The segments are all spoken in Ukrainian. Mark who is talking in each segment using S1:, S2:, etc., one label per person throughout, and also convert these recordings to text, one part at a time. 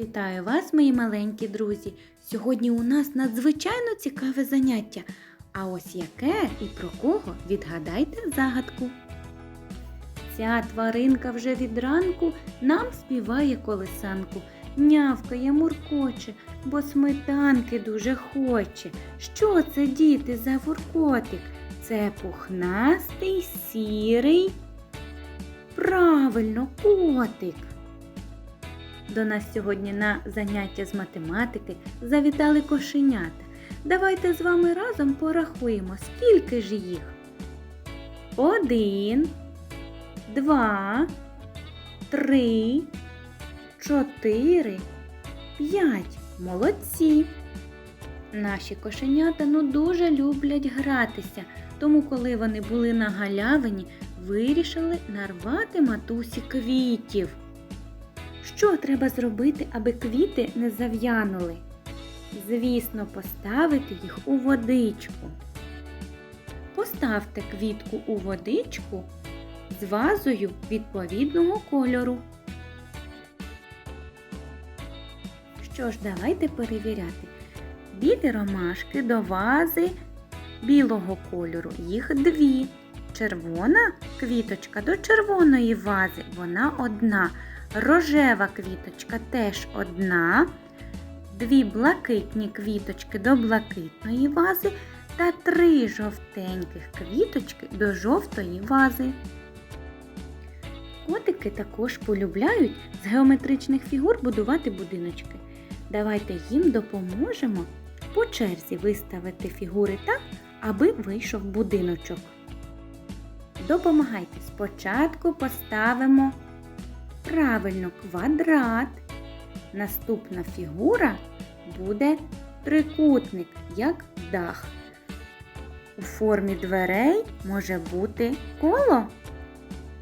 S1: Вітаю вас, мої маленькі друзі! Сьогодні у нас надзвичайно цікаве заняття. А ось яке і про кого відгадайте загадку. Ця тваринка вже від ранку нам співає колисанку, нявкає, муркоче, бо сметанки дуже хоче. Що це, діти, за вуркотик? Це пухнастий, сірий. Правильно, котик. До нас сьогодні на заняття з математики завітали кошенята. Давайте з вами разом порахуємо, скільки ж їх. Один, два, три, чотири, п'ять. Молодці. Наші кошенята ну дуже люблять гратися, тому коли вони були на галявині, вирішили нарвати матусі квітів. Що треба зробити, аби квіти не зав'янули? Звісно, поставити їх у водичку. Поставте квітку у водичку з вазою відповідного кольору. Що ж, давайте перевіряти. Білі ромашки до вази білого кольору. Їх дві. Червона квіточка до червоної вази, вона одна. Рожева квіточка теж одна. Дві блакитні квіточки до блакитної вази та три жовтеньких квіточки до жовтої вази. Котики також полюбляють з геометричних фігур будувати будиночки. Давайте їм допоможемо по черзі виставити фігури так, аби вийшов будиночок. Допомагайте. Спочатку поставимо правильно квадрат. Наступна фігура буде трикутник, як дах. У формі дверей може бути коло?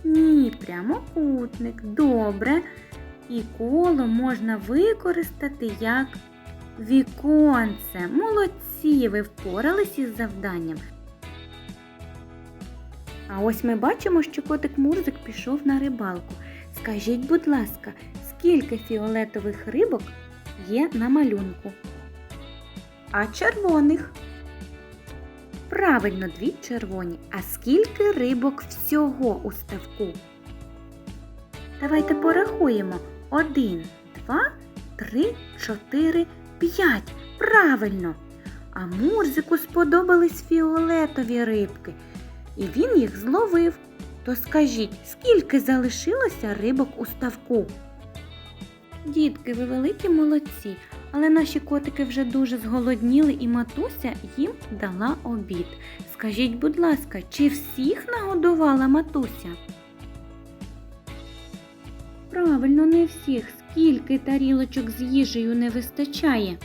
S1: Ні, прямокутник. Добре. І коло можна використати як віконце. Молодці, ви впоралися із завданням. А ось ми бачимо, що котик Мурзик пішов на рибалку. Скажіть, будь ласка, скільки фіолетових рибок є на малюнку? А червоних? Правильно, дві червоні. А скільки рибок всього у ставку? Давайте порахуємо. Один, два, три, чотири, п'ять. Правильно. А Мурзику сподобались фіолетові рибки, і він їх зловив. То скажіть, скільки залишилося рибок у ставку? Дітки, ви великі молодці, але наші котики вже дуже зголодніли і матуся їм дала обід. Скажіть, будь ласка, чи всіх нагодувала матуся? Правильно, не всіх. Скільки тарілочок з їжею не вистачає?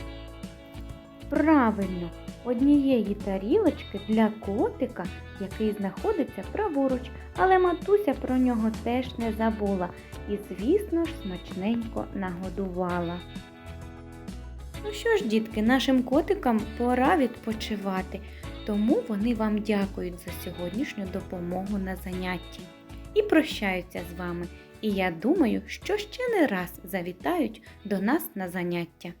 S1: Правильно, однієї тарілочки для котика, який знаходиться праворуч, але матуся про нього теж не забула і, звісно ж, смачненько нагодувала. Ну що ж, дітки, нашим котикам пора відпочивати, тому вони вам дякують за сьогоднішню допомогу на занятті. І прощаються з вами. І я думаю, що ще не раз завітають до нас на заняття.